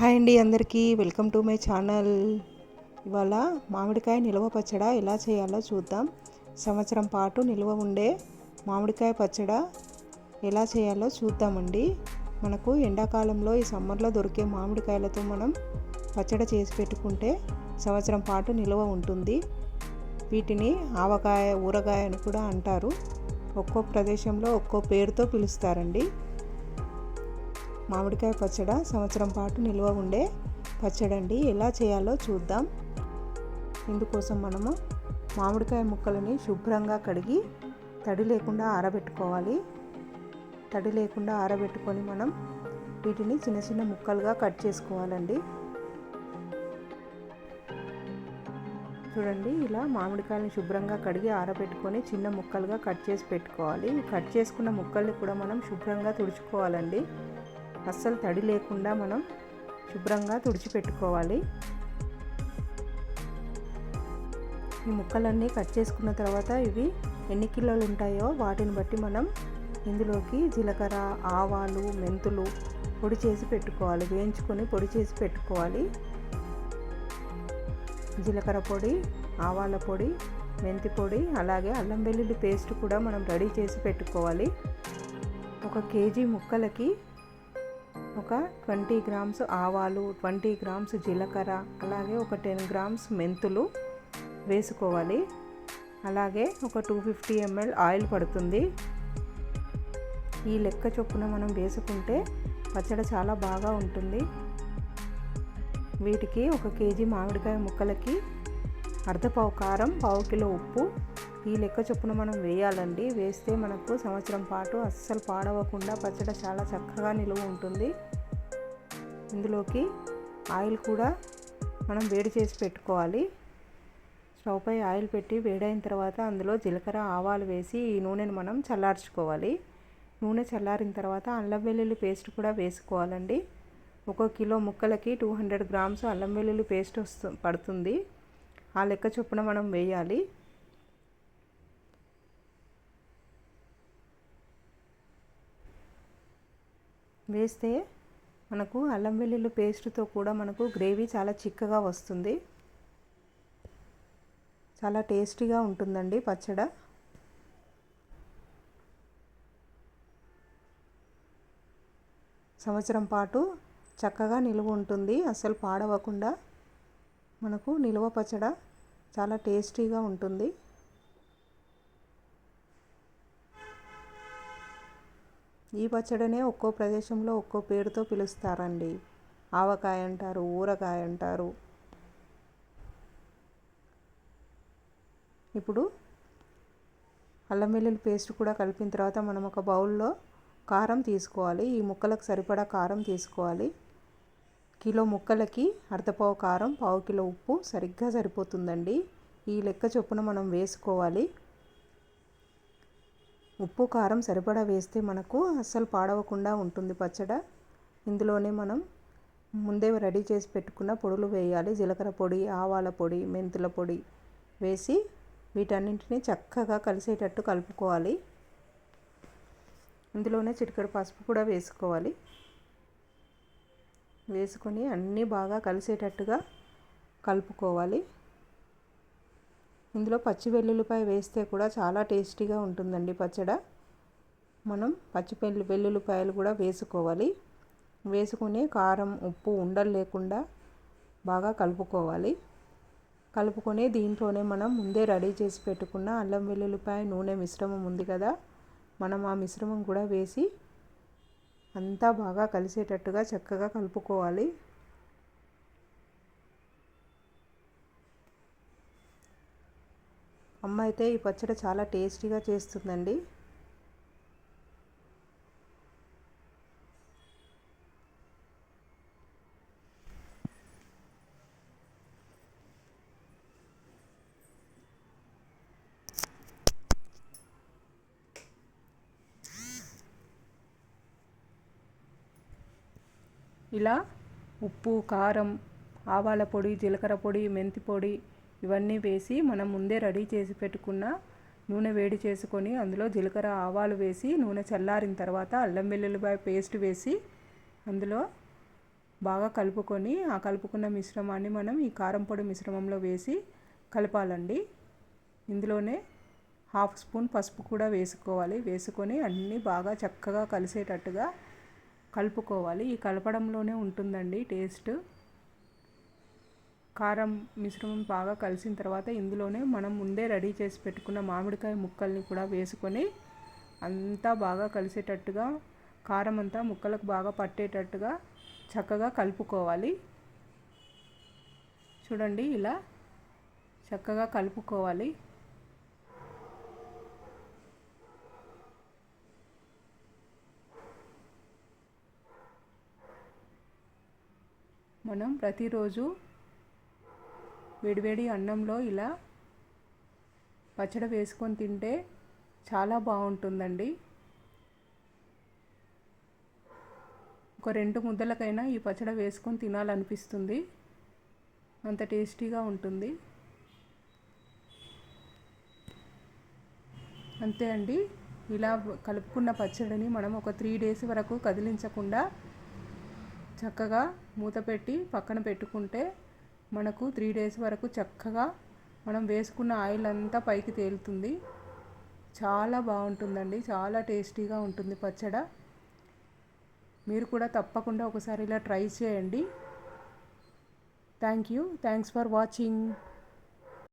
Hi అండి అందరికీ. Welcome to my channel. ఇవాళ మామిడికాయ నిల్వ పచ్చడ ఎలా చేయాలో చూద్దాం. సంవత్సరం పాటు నిల్వ ఉండే మామిడికాయ పచ్చడ ఎలా చేయాలో చూద్దామండి. మనకు ఎండాకాలంలో ఈ సమ్మర్లో దొరికే మామిడికాయలతో మనం పచ్చడి చేసి పెట్టుకుంటే సంవత్సరం పాటు నిల్వ ఉంటుంది. వీటిని ఆవకాయ ఊరగాయ అని కూడా అంటారు. ఒక్కో ప్రదేశంలో ఒక్కో పేరుతో పిలుస్తారండి. మామిడికాయ పచ్చడ సంవత్సరం పాటు నిల్వ ఉండే పచ్చడండి. ఎలా చేయాలో చూద్దాం. ఇందుకోసం మనము మామిడికాయ ముక్కలని శుభ్రంగా కడిగి తడి లేకుండా ఆరబెట్టుకోవాలి. తడి లేకుండా ఆరబెట్టుకొని మనం వీటిని చిన్న చిన్న ముక్కలుగా కట్ చేసుకోవాలండి. చూడండి ఇలా మామిడికాయలను శుభ్రంగా కడిగి ఆరబెట్టుకొని చిన్న ముక్కలుగా కట్ చేసి పెట్టుకోవాలి. కట్ చేసుకున్న ముక్కల్ని కూడా మనం శుభ్రంగా తుడుచుకోవాలండి. అస్సలు తడి లేకుండా మనం శుభ్రంగా తుడిచిపెట్టుకోవాలి. ఈ ముక్కలన్నీ కట్ చేసుకున్న తర్వాత ఇవి ఎన్ని కిలోలు ఉంటాయో వాటిని బట్టి మనం ఇందులోకి జీలకర్ర ఆవాలు మెంతులు పొడి చేసి పెట్టుకోవాలి. వేయించుకొని పొడి చేసి పెట్టుకోవాలి. జీలకర్ర పొడి ఆవాల పొడి మెంతి పొడి అలాగే అల్లం వెల్లుల్లి పేస్ట్ కూడా మనం రెడీ చేసి పెట్టుకోవాలి. ఒక కేజీ ముక్కలకి ఒక ట్వంటీ గ్రామ్స్ ఆవాలు ట్వంటీ గ్రామ్స్ జీలకర్ర అలాగే ఒక టెన్ గ్రామ్స్ మెంతులు వేసుకోవాలి. అలాగే ఒక టూ ఫిఫ్టీ ఎంఎల్ ఆయిల్ పడుతుంది. ఈ లెక్క చొప్పున మనం వేసుకుంటే పచ్చడి చాలా బాగా ఉంటుంది. వీటికి ఒక కేజీ మామిడికాయ ముక్కలకి అర్ధపావు కారం పావు కిలో ఉప్పు ఈ లెక్క చొప్పున మనం వేయాలండి. వేస్తే మనకు సంవత్సరం పాటు అస్సలు పాడవకుండా పచ్చడి చాలా చక్కగా నిలువ ఉంటుంది. ఇందులోకి ఆయిల్ కూడా మనం వేడి చేసి పెట్టుకోవాలి. స్టవ్ పై ఆయిల్ పెట్టి వేడైన తర్వాత అందులో జీలకర్ర ఆవాలు వేసి ఈ నూనెను మనం చల్లార్చుకోవాలి. నూనె చల్లారిన తర్వాత అల్లం వెల్లుల్లి పేస్ట్ కూడా వేసుకోవాలండి. ఒక కిలో ముక్కలకి టూ హండ్రెడ్ గ్రామ్స్ అల్లం వెల్లుల్లి పేస్ట్ వస్తు పడుతుంది. ఆ లెక్క చొప్పున మనం వేయాలి. వేస్తే మనకు అల్లం వెల్లుల్లి పేస్ట్తో కూడా మనకు గ్రేవీ చాలా చిక్కగా వస్తుంది. చాలా టేస్టీగా ఉంటుందండి పచ్చడ. సంవత్సరం పాటు చక్కగా నిలువ ఉంటుంది. అస్సలు పాడవకుండా మనకు నిలువ పచ్చడ చాలా టేస్టీగా ఉంటుంది. ఈ పచ్చడినే ఒక్కో ప్రదేశంలో ఒక్కో పేరుతో పిలుస్తారండి. ఆవకాయ అంటారు ఊరకాయ అంటారు. ఇప్పుడు అల్లం వెల్లుల్లి పేస్ట్ కూడా కలిపిన తర్వాత మనం ఒక బౌల్లో కారం తీసుకోవాలి. ఈ ముక్కలకు సరిపడా కారం తీసుకోవాలి. కిలో ముక్కలకి అర్ధపావు కారం పావు కిలో ఉప్పు సరిగ్గా సరిపోతుందండి. ఈ లెక్క చొప్పున మనం వేసుకోవాలి. ఉప్పు కారం సరిపడా వేస్తే మనకు అస్సలు పాడవకుండా ఉంటుంది పచ్చడ. ఇందులోనే మనం ముందే రెడీ చేసి పెట్టుకున్న పొడులు వేయాలి. జీలకర్ర పొడి ఆవాల పొడి మెంతుల పొడి వేసి వీటన్నింటినీ చక్కగా కలిసేటట్టు కలుపుకోవాలి. ఇందులోనే చిటికెడు పసుపు కూడా వేసుకోవాలి. వేసుకొని అన్నీ బాగా కలిసేటట్టుగా కలుపుకోవాలి. ఇందులో పచ్చి వెల్లుల్లిపాయ వేస్తే కూడా చాలా టేస్టీగా ఉంటుందండి పచ్చడ. మనం పచ్చి వెల్లు వెల్లుల్లిపాయలు కూడా వేసుకోవాలి. వేసుకుని కారం ఉప్పు ఉండలు లేకుండా బాగా కలుపుకోవాలి. కలుపుకొని దీంట్లోనే మనం ముందే రెడీ చేసి పెట్టుకున్న అల్లం వెల్లుల్లిపాయ నూనె మిశ్రమం ఉంది కదా మనం ఆ మిశ్రమం కూడా వేసి అంతా బాగా కలిసేటట్టుగా చక్కగా కలుపుకోవాలి. అమ్మ అయితే ఈ పచ్చడి చాలా టేస్టీగా చేస్తుందండి. ఇలా ఉప్పు కారం ఆవాల పొడి జీలకర్ర పొడి మెంతి పొడి ఇవన్నీ వేసి మనం ముందే రెడీ చేసి పెట్టుకున్న నూనె వేడి చేసుకొని అందులో జీలకర్ర ఆవాలు వేసి నూనె చల్లారిన తర్వాత అల్లం వెల్లుల్లిపాయ పేస్ట్ వేసి అందులో బాగా కలుపుకొని ఆ కలుపుకున్న మిశ్రమాన్ని మనం ఈ కారం పొడి మిశ్రమంలో వేసి కలపాలండి. ఇందులోనే హాఫ్ స్పూన్ పసుపు కూడా వేసుకోవాలి. వేసుకొని అన్నీ బాగా చక్కగా కలిసేటట్టుగా కలుపుకోవాలి. ఈ కలపడంలోనే ఉంటుందండి టేస్ట్. కారం మిశ్రమం బాగా కలిసిన తర్వాత ఇందులోనే మనం ముందే రెడీ చేసి పెట్టుకున్న మామిడికాయ ముక్కల్ని కూడా వేసుకొని అంతా బాగా కలిసేటట్టుగా కారం అంతా ముక్కలకు బాగా పట్టేటట్టుగా చక్కగా కలుపుకోవాలి. చూడండి ఇలా చక్కగా కలుపుకోవాలి. మనం ప్రతిరోజు వేడివేడి అన్నంలో ఇలా పచ్చడి వేసుకొని తింటే చాలా బాగుంటుందండి. ఒక రెండు ముద్దలకైనా ఈ పచ్చడి వేసుకొని తినాలనిపిస్తుంది. అంత టేస్టీగా ఉంటుంది. అంతే అండి. ఇలా కలుపుకున్న పచ్చడిని మనం ఒక త్రీ డేస్ వరకు కదిలించకుండా చక్కగా మూత పెట్టి పక్కన పెట్టుకుంటే మనకు త్రీ డేస్ వరకు చక్కగా మనం వేసుకున్న ఆయిల్ అంతా పైకి తేలుతుంది. చాలా బాగుంటుందండి. చాలా టేస్టీగా ఉంటుంది పచ్చడ. మీరు కూడా తప్పకుండా ఒకసారి ఇలా ట్రై చేయండి. Thank you. Thanks for watching.